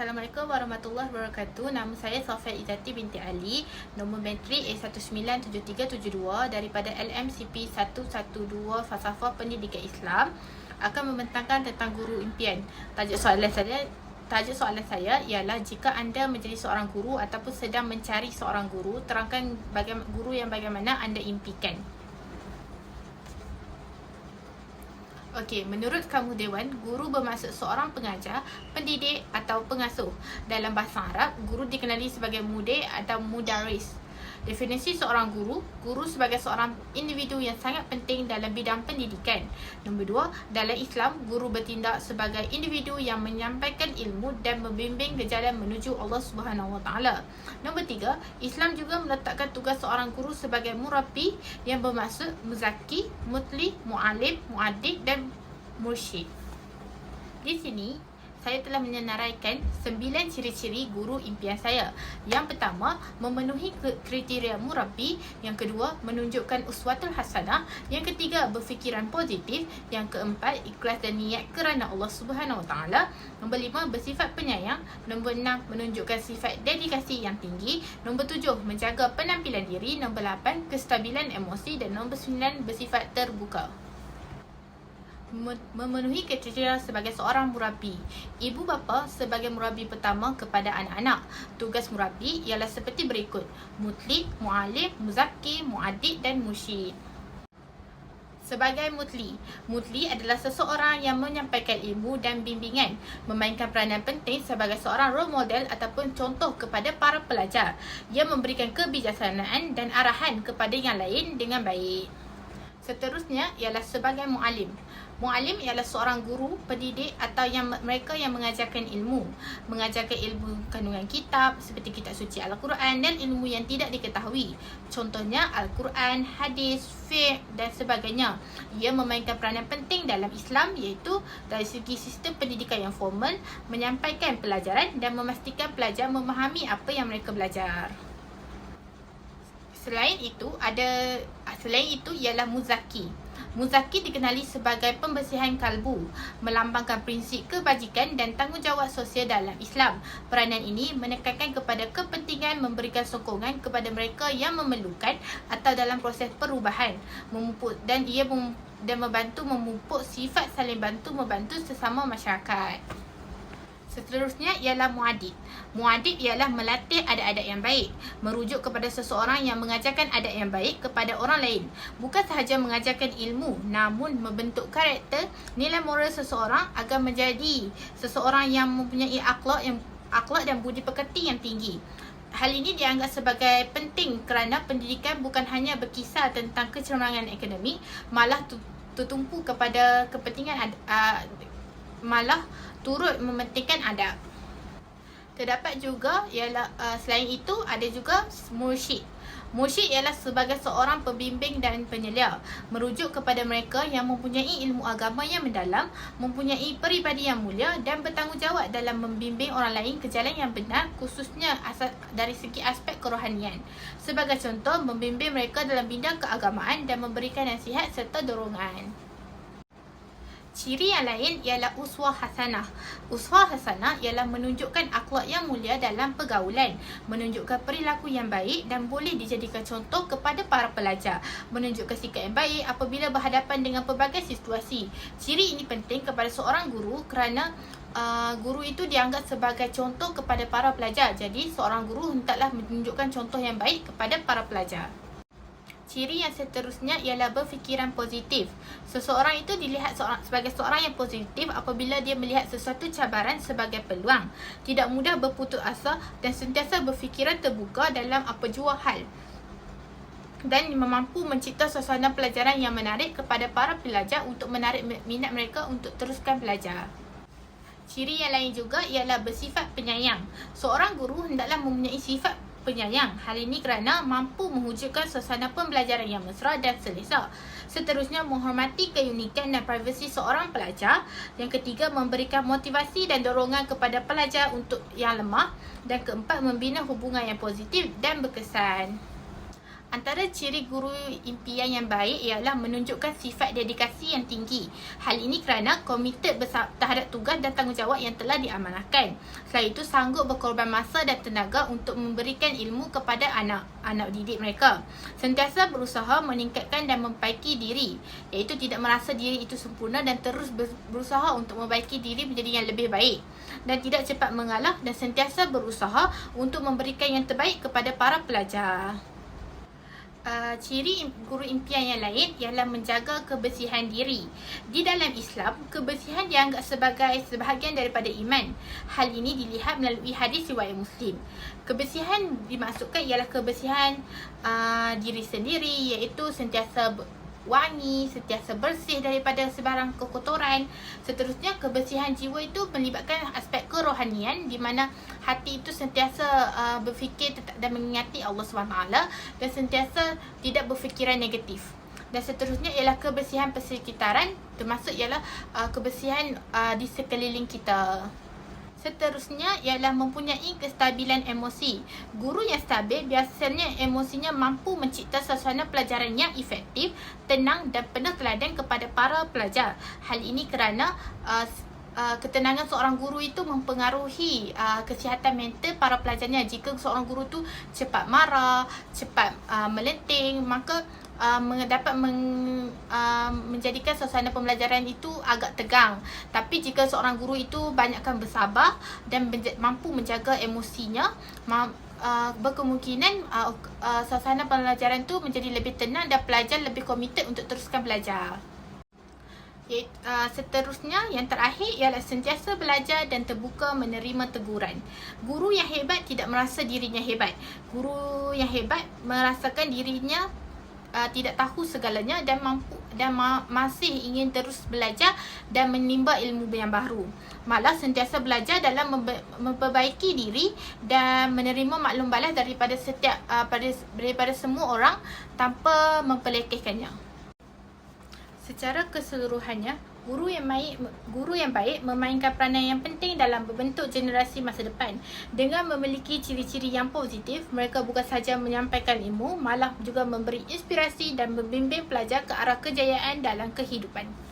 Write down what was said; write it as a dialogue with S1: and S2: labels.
S1: Assalamualaikum warahmatullahi wabarakatuh. Nama saya Sofia Izati binti Ali. Nombor metrik A197372 daripada LMCP 112 Falsafah Pendidikan Islam akan membentangkan tentang guru impian. Tajuk soalan saya Tajuk soalan saya ialah jika anda menjadi seorang guru ataupun sedang mencari seorang guru, terangkan bagaimana guru yang bagaimana anda impikan. Okey, menurut kamu Dewan, guru bermaksud seorang pengajar, pendidik atau pengasuh. Dalam bahasa Arab, guru dikenali sebagai mudir atau mudaris. Definisi seorang guru, guru sebagai seorang individu yang sangat penting dalam bidang pendidikan. Nombor dua, dalam Islam, guru bertindak sebagai individu yang menyampaikan ilmu dan membimbing ke jalan menuju Allah Subhanahu Taala. Nombor tiga, Islam juga meletakkan tugas seorang guru sebagai murabi yang bermaksud muzaki, mutli, mualim, muadid dan mursyid. Di sini, saya telah menyenaraikan sembilan ciri-ciri guru impian saya. Yang pertama, memenuhi kriteria murabi. Yang kedua, menunjukkan uswatul hasanah. Yang ketiga, berfikiran positif. Yang keempat, ikhlas dan niat kerana Allah Subhanahu Wa Taala. Nombor lima, bersifat penyayang. Nombor enam, menunjukkan sifat dedikasi yang tinggi. Nombor tujuh, menjaga penampilan diri. Nombor lapan, kestabilan emosi. Dan nombor sembilan, bersifat terbuka memenuhi kriteria sebagai seorang murabi. Ibu bapa sebagai murabi pertama kepada anak-anak. Tugas murabi ialah seperti berikut. Mutli, mu'alim, muzaki, mu'adid dan musyid. Sebagai mutli, mutli adalah seseorang yang menyampaikan ilmu dan bimbingan, memainkan peranan penting sebagai seorang role model ataupun contoh kepada para pelajar. Ia memberikan kebijaksanaan dan arahan kepada yang lain dengan baik. Seterusnya ialah sebagai mu'alim. Mu'alim ialah seorang guru, pendidik atau yang mereka yang mengajarkan ilmu. Mengajarkan ilmu kandungan kitab seperti kitab suci Al-Quran dan ilmu yang tidak diketahui. Contohnya Al-Quran, hadis, fiqh dan sebagainya. Ia memainkan peranan penting dalam Islam iaitu dari segi sistem pendidikan yang formal, menyampaikan pelajaran dan memastikan pelajar memahami apa yang mereka belajar. Selain itu, ada selain itu ialah muzaki. Muzaki dikenali sebagai pembersihan kalbu, melambangkan prinsip kebajikan dan tanggungjawab sosial dalam Islam. Peranan ini menekankan kepada kepentingan memberikan sokongan kepada mereka yang memerlukan atau dalam proses perubahan memupuk dan ia mem- dan membantu memupuk sifat saling bantu membantu sesama masyarakat. Seterusnya ialah muadid. Muadid ialah melatih adat-adat yang baik. Merujuk kepada seseorang yang mengajarkan adat yang baik kepada orang lain. Bukan sahaja mengajarkan ilmu, namun membentuk karakter, nilai moral seseorang agar menjadi seseorang yang mempunyai akhlak yang akhlak dan budi pekerti yang tinggi. Hal ini dianggap sebagai penting kerana pendidikan bukan hanya berkisar tentang kecemerlangan akademik, malah tertumpu kepada kepentingan uh, malah turut mementingkan adab. Terdapat juga ialah uh, selain itu ada juga mursyid. Mursyid ialah sebagai seorang pembimbing dan penyelia merujuk kepada mereka yang mempunyai ilmu agama yang mendalam, mempunyai peribadi yang mulia dan bertanggungjawab dalam membimbing orang lain ke jalan yang benar khususnya asal dari segi aspek kerohanian. Sebagai contoh, membimbing mereka dalam bidang keagamaan dan memberikan nasihat serta dorongan. Ciri yang lain ialah uswah hasanah. Uswah hasanah ialah menunjukkan akhlak yang mulia dalam pergaulan, menunjukkan perilaku yang baik dan boleh dijadikan contoh kepada para pelajar, menunjukkan sikap yang baik apabila berhadapan dengan pelbagai situasi. Ciri ini penting kepada seorang guru kerana Uh, guru itu dianggap sebagai contoh kepada para pelajar. Jadi seorang guru hendaklah menunjukkan contoh yang baik kepada para pelajar. Ciri yang seterusnya ialah berfikiran positif. Seseorang itu dilihat seorang, sebagai seorang yang positif apabila dia melihat sesuatu cabaran sebagai peluang. Tidak mudah berputus asa dan sentiasa berfikiran terbuka dalam apa jua hal. Dan mampu mencipta suasana pelajaran yang menarik kepada para pelajar untuk menarik minat mereka untuk teruskan belajar. Ciri yang lain juga ialah bersifat penyayang. Seorang guru hendaklah mempunyai sifat penyayang. Hal ini kerana mampu mewujudkan suasana pembelajaran yang mesra dan selesa. Seterusnya, menghormati keunikan dan privasi seorang pelajar. Yang ketiga, memberikan motivasi dan dorongan kepada pelajar untuk yang lemah. Dan keempat, membina hubungan yang positif dan berkesan. Antara ciri guru impian yang baik ialah menunjukkan sifat dedikasi yang tinggi. Hal ini kerana komited terhadap tugas dan tanggungjawab yang telah diamanahkan. Selain itu, sanggup berkorban masa dan tenaga untuk memberikan ilmu kepada anak-anak didik mereka. Sentiasa berusaha meningkatkan dan memperbaiki diri, iaitu tidak merasa diri itu sempurna dan terus berusaha untuk memperbaiki diri menjadi yang lebih baik. Dan tidak cepat mengalah dan sentiasa berusaha untuk memberikan yang terbaik kepada para pelajar. Uh, ciri guru impian yang lain ialah menjaga kebersihan diri. Di dalam Islam, kebersihan dianggap sebagai sebahagian daripada iman. Hal ini dilihat melalui hadis riwayat Muslim. Kebersihan dimaksudkan ialah kebersihan uh, diri sendiri iaitu sentiasa wangi, sentiasa bersih daripada sebarang kekotoran. Seterusnya, kebersihan jiwa itu melibatkan aspek kerohanian di mana hati itu sentiasa uh, berfikir dan mengingati Allah SWT dan sentiasa tidak berfikiran negatif. Dan seterusnya ialah kebersihan persekitaran termasuk ialah uh, kebersihan uh, di sekeliling kita. Seterusnya ialah mempunyai kestabilan emosi. Guru yang stabil biasanya emosinya mampu mencipta suasana pelajaran yang efektif, tenang dan penuh teladan kepada para pelajar. Hal ini kerana uh, uh, ketenangan seorang guru itu mempengaruhi uh, kesihatan mental para pelajarnya. Jika seorang guru tu cepat marah, cepat uh, melenting, maka uh, dapat meng, uh, menjadikan suasana pembelajaran itu agak tegang. Tapi jika seorang guru itu banyakkan bersabar dan menja- mampu menjaga emosinya, ma- uh, berkemungkinan uh, uh, suasana pembelajaran itu menjadi lebih tenang dan pelajar lebih komited untuk teruskan belajar. Uh, seterusnya yang terakhir ialah sentiasa belajar dan terbuka menerima teguran. Guru yang hebat tidak merasa dirinya hebat. Guru yang hebat merasakan dirinya uh, tidak tahu segalanya dan mampu dan ma- masih ingin terus belajar dan menimba ilmu yang baru. Malah sentiasa belajar dalam membe- memperbaiki diri dan menerima maklum balas daripada setiap uh, pada, daripada semua orang tanpa mempelekehkannya. Secara keseluruhannya, guru yang baik guru yang baik memainkan peranan yang penting dalam membentuk generasi masa depan. Dengan memiliki ciri-ciri yang positif mereka bukan sahaja menyampaikan ilmu malah juga memberi inspirasi dan membimbing pelajar ke arah kejayaan dalam kehidupan